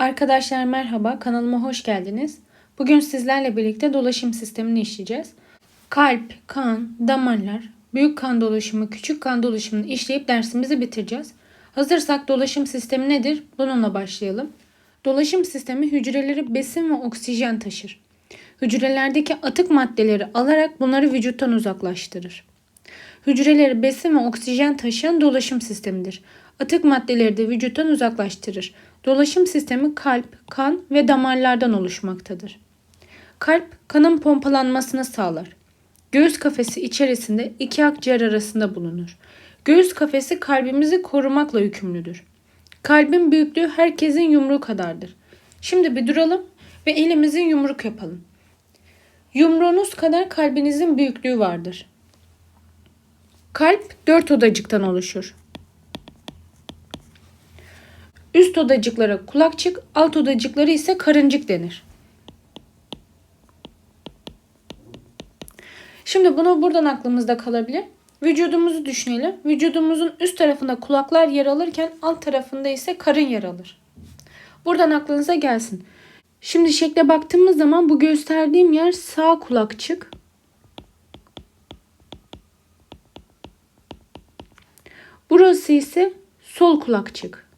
Arkadaşlar merhaba, kanalıma hoş geldiniz. Bugün sizlerle birlikte dolaşım sistemini işleyeceğiz. Kalp, kan, damarlar, büyük kan dolaşımı, küçük kan dolaşımını işleyip dersimizi bitireceğiz. Hazırsak dolaşım sistemi nedir? Bununla başlayalım. Dolaşım sistemi hücreleri besin ve oksijen taşır. Hücrelerdeki atık maddeleri alarak bunları vücuttan uzaklaştırır. Hücreleri besin ve oksijen taşıyan dolaşım sistemidir. Atık maddeleri de vücuttan uzaklaştırır. Dolaşım sistemi kalp, kan ve damarlardan oluşmaktadır. Kalp kanın pompalanmasını sağlar. Göğüs kafesi içerisinde iki akciğer arasında bulunur. Göğüs kafesi kalbimizi korumakla yükümlüdür. Kalbin büyüklüğü herkesin yumruğu kadardır. Şimdi bir duralım ve elimizin yumruk yapalım. Yumruğunuz kadar kalbinizin büyüklüğü vardır. Kalp dört odacıktan oluşur. Üst odacıklara kulakçık, alt odacıkları ise karıncık denir. Şimdi bunu buradan aklımızda kalabilir. Vücudumuzu düşünelim. Vücudumuzun üst tarafında kulaklar yer alırken alt tarafında ise karın yer alır. Buradan aklınıza gelsin. Şimdi şekle baktığımız zaman bu gösterdiğim yer sağ kulakçık. Burası ise sol kulakçık.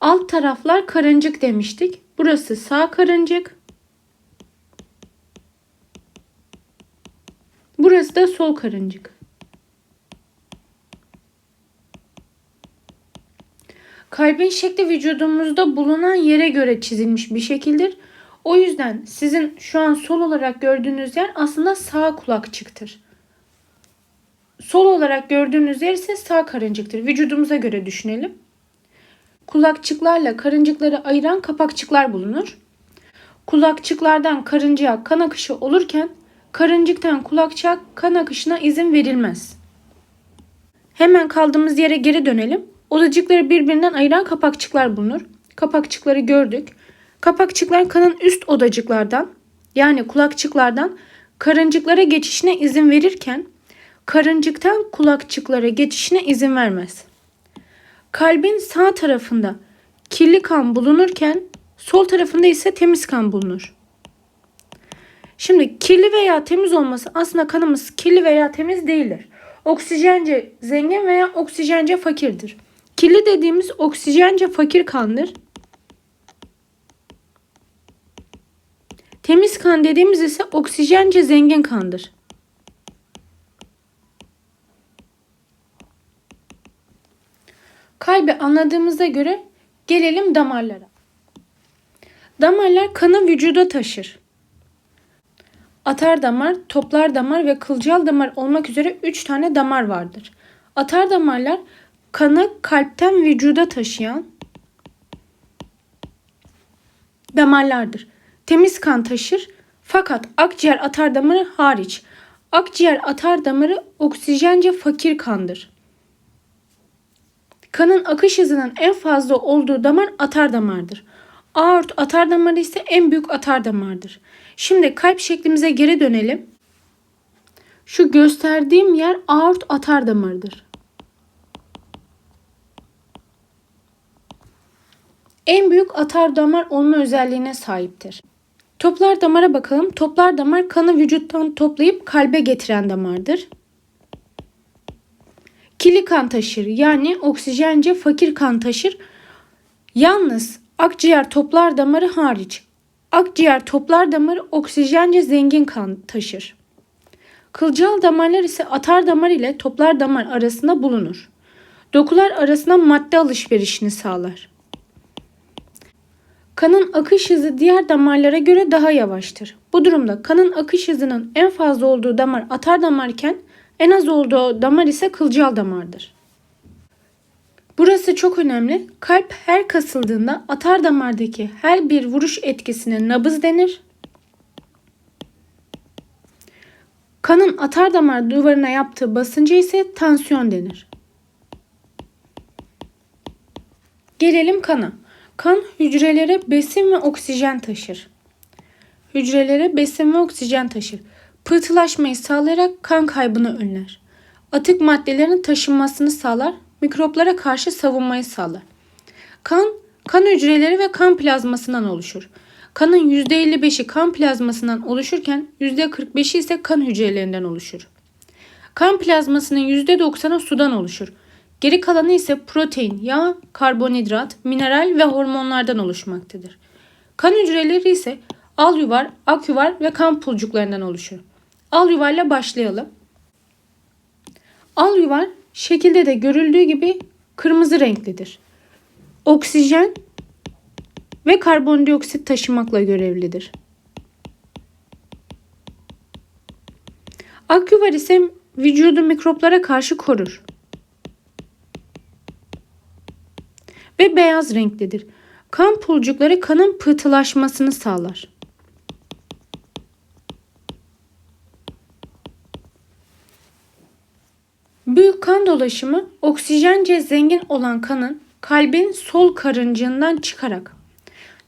Alt taraflar karıncık demiştik. Burası sağ karıncık. Burası da sol karıncık. Kalbin şekli vücudumuzda bulunan yere göre çizilmiş bir şekildir. O yüzden sizin şu an sol olarak gördüğünüz yer aslında sağ kulakçıktır. Sol olarak gördüğünüz yer ise sağ karıncıktır. Vücudumuza göre düşünelim. Kulakçıklarla karıncıkları ayıran kapakçıklar bulunur. Kulakçıklardan karıncaya kan akışı olurken karıncıktan kulakçığa kan akışına izin verilmez. Hemen kaldığımız yere geri dönelim. Odacıkları birbirinden ayıran kapakçıklar bulunur. Kapakçıkları gördük. Kapakçıklar kanın üst odacıklardan yani kulakçıklardan karıncıklara geçişine izin verirken karıncıktan kulakçıklara geçişine izin vermez. Kalbin sağ tarafında kirli kan bulunurken sol tarafında ise temiz kan bulunur. Şimdi kirli veya temiz olması aslında kanımız kirli veya temiz değildir. Oksijence zengin veya oksijence fakirdir. Kirli dediğimiz oksijence fakir kandır. Temiz kan dediğimiz ise oksijence zengin kandır. Kalbi anladığımıza göre gelelim damarlara. Damarlar kanı vücuda taşır. Atar damar, toplar damar ve kılcal damar olmak üzere 3 tane damar vardır. Atar damarlar kanı kalpten vücuda taşıyan damarlardır. Temiz kan taşır fakat akciğer atar damarı hariç. Akciğer atar damarı oksijence fakir kandır. Kanın akış hızının en fazla olduğu damar atar damardır. Aort atar damarı ise en büyük atar damardır. Şimdi kalp şeklimize geri dönelim. Şu gösterdiğim yer aort atar damarıdır. En büyük atar damar olma özelliğine sahiptir. Toplar damara bakalım. Toplar damar kanı vücuttan toplayıp kalbe getiren damardır. Kili kan taşır yani oksijence fakir kan taşır. Yalnız akciğer toplar damarı hariç. Akciğer toplar damarı oksijence zengin kan taşır. Kılcal damarlar ise atar damar ile toplar damar arasında bulunur. Dokular arasında madde alışverişini sağlar. Kanın akış hızı diğer damarlara göre daha yavaştır. Bu durumda kanın akış hızının en fazla olduğu damar atar damarken en az olduğu damar ise kılcal damardır. Burası çok önemli. Kalp her kasıldığında atar damardaki her bir vuruş etkisine nabız denir. Kanın atar damar duvarına yaptığı basıncı ise tansiyon denir. Gelelim kana. Kan hücrelere besin ve oksijen taşır. Hücrelere besin ve oksijen taşır. Pıhtılaşmayı sağlayarak kan kaybını önler. Atık maddelerin taşınmasını sağlar mikroplara karşı savunmayı sağlar. Kan, kan hücreleri ve kan plazmasından oluşur. Kanın %55'i kan plazmasından oluşurken %45'i ise kan hücrelerinden oluşur. Kan plazmasının %90'ı sudan oluşur. Geri kalanı ise protein, yağ, karbonhidrat, mineral ve hormonlardan oluşmaktadır. Kan hücreleri ise al yuvar, ak yuvar ve kan pulcuklarından oluşur. Al yuvarla başlayalım. Al yuvar şekilde de görüldüğü gibi kırmızı renklidir. Oksijen ve karbondioksit taşımakla görevlidir. Akyuvar ise vücudu mikroplara karşı korur. Ve beyaz renklidir. Kan pulcukları kanın pıhtılaşmasını sağlar. Büyük kan dolaşımı oksijence zengin olan kanın kalbin sol karıncığından çıkarak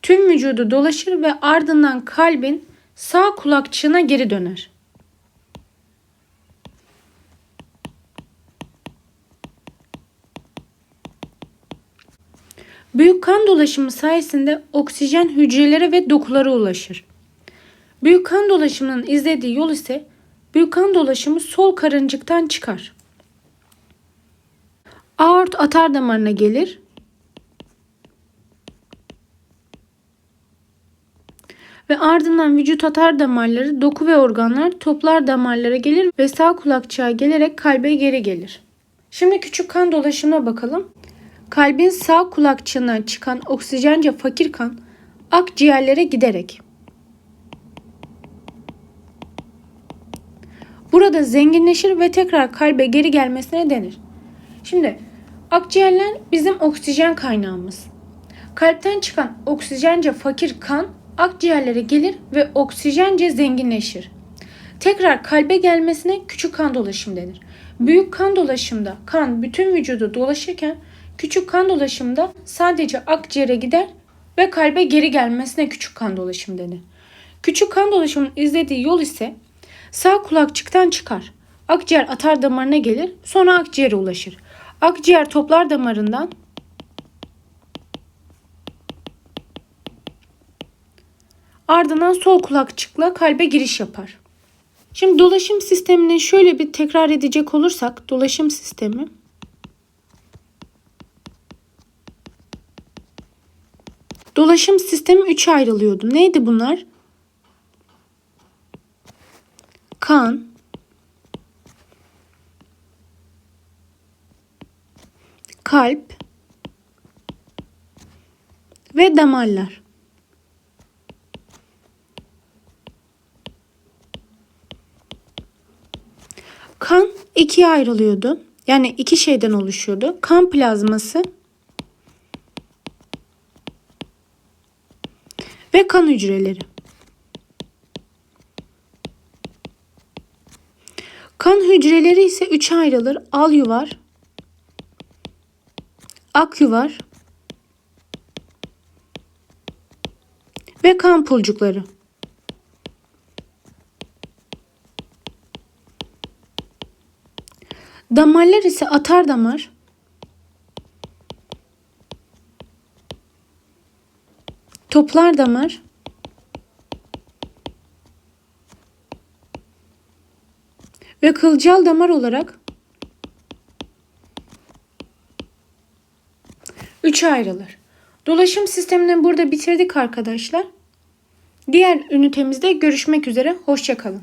tüm vücudu dolaşır ve ardından kalbin sağ kulakçığına geri döner. Büyük kan dolaşımı sayesinde oksijen hücrelere ve dokulara ulaşır. Büyük kan dolaşımının izlediği yol ise büyük kan dolaşımı sol karıncıktan çıkar. Aort atar damarına gelir. Ve ardından vücut atar damarları, doku ve organlar toplar damarlara gelir ve sağ kulakçığa gelerek kalbe geri gelir. Şimdi küçük kan dolaşımına bakalım. Kalbin sağ kulakçığına çıkan oksijence fakir kan akciğerlere giderek burada zenginleşir ve tekrar kalbe geri gelmesine denir. Şimdi akciğerler bizim oksijen kaynağımız. Kalpten çıkan oksijence fakir kan akciğerlere gelir ve oksijence zenginleşir. Tekrar kalbe gelmesine küçük kan dolaşım denir. Büyük kan dolaşımda kan bütün vücudu dolaşırken küçük kan dolaşımda sadece akciğere gider ve kalbe geri gelmesine küçük kan dolaşım denir. Küçük kan dolaşımının izlediği yol ise sağ kulakçıktan çıkar. Akciğer atar damarına gelir, sonra akciğere ulaşır. Akciğer toplar damarından ardından sol kulakçıkla kalbe giriş yapar. Şimdi dolaşım sistemini şöyle bir tekrar edecek olursak dolaşım sistemi Dolaşım sistemi üçe ayrılıyordu. Neydi bunlar? Kan, kalp ve damarlar. Kan ikiye ayrılıyordu. Yani iki şeyden oluşuyordu. Kan plazması ve kan hücreleri. Kan hücreleri ise üçe ayrılır. Al yuvar, ak yuvar ve kan pulcukları. Damarlar ise atar damar, toplar damar, ve kılcal damar olarak üçe ayrılır. Dolaşım sistemini burada bitirdik arkadaşlar. Diğer ünitemizde görüşmek üzere. Hoşçakalın.